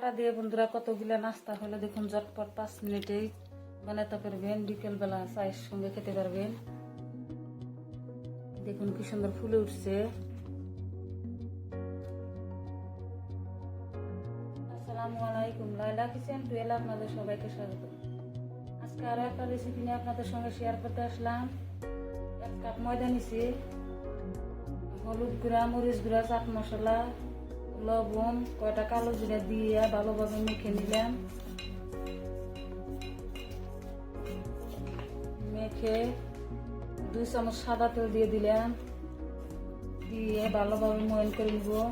পাটা দিয়ে বন্ধুরা কতগুলো নাস্তা হলে দেখুন ঝটপট পাঁচ মিনিটেই। বানাতে পারবেন বিকেলবেলা চায়ের সঙ্গে খেতে পারবেন। দেখুন কি সুন্দর ফুলে উঠছে। লাইলা আপনাদের সবাইকে আজকে একটা আপনাদের সঙ্গে শেয়ার করতে আসলাম। হলুদ গুঁড়া, মরিচ গুঁড়া, চাট মশলা। লবণ, কয়টা কালো জিরা দিয়ে ভালোভাবে মেখে নিলাম। মেখে দুই চামচ সাদা তেল দিয়ে দিলাম। দিয়ে ভালোভাবে ময়ন করে নিব।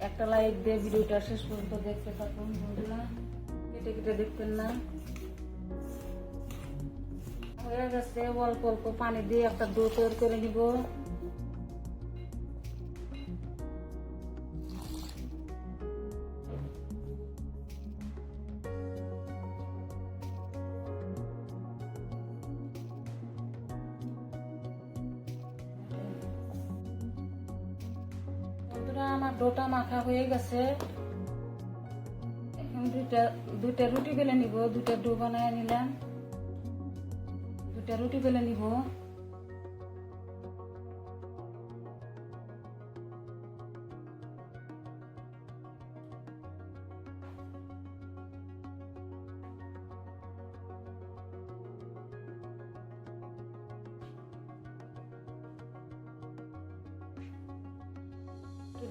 একটা লাইক দিয়ে ভিডিওটা শেষ পর্যন্ত দেখতে থাকুন বন্ধুরা। কেটে কেটে দেখবেন না। হয়ে গেছে, অল্প অল্প পানি দিয়ে একটা ডো তৈরি করে নিব। আমার ডোটা মাখা হয়ে গেছে। এখন দুইটা দুইটা রুটি বেলে নিব, দুইটা ডো বানায় নিলাম। দুইটা রুটি বেলে নিব।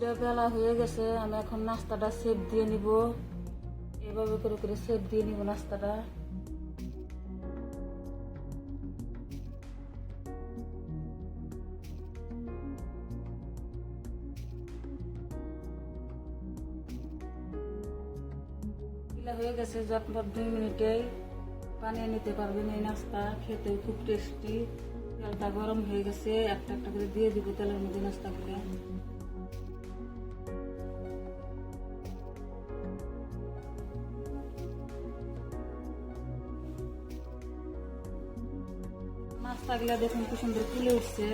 এটা বেলা হয়ে গেছে, আমি এখন নাস্তাটা সেপ দিয়ে নিব। এভাবে করে করে সেপ দিয়ে নিব নাস্তাটা। হয়ে গেছে যতবার দুই মিনিটে বানিয়ে নিতে পারবেন এই নাস্তা। খেতে খুব টেস্টি তেলটা গরম হয়ে গেছে, একটা একটা করে দিয়ে দিব তেলের মধ্যে নাস্তাগুলো। নাস্তাগুলো দেখুন কি সুন্দর ফুলে উঠছে।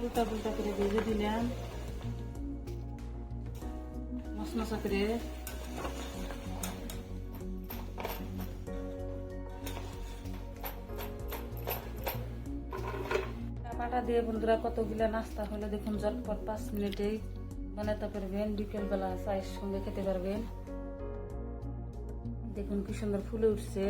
উল্টা পুল্টা করে ভেজে দিলাম। মশমশা করে। দিয়ে বন্ধুরা কতগুলো নাস্তা হলে দেখুন ঝটপট পাঁচ মিনিটেই বানাতে পারবেন, বিকেলবেলা চায়ের সঙ্গে খেতে পারবেন। দেখুন কি সুন্দর ফুলে উঠছে।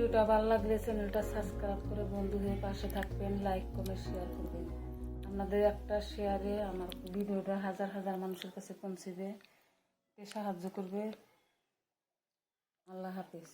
ভিডিওটা ভালো লাগলে চ্যানেলটা সাবস্ক্রাইব করে বন্ধু হয়ে পাশে থাকবেন লাইক কমেন্ট শেয়ার করবেন। আপনাদের একটা শেয়ারে আমার ভিডিওটা হাজার হাজার মানুষের কাছে পৌঁছবে সাহায্য করবে। আল্লাহ হাফিজ।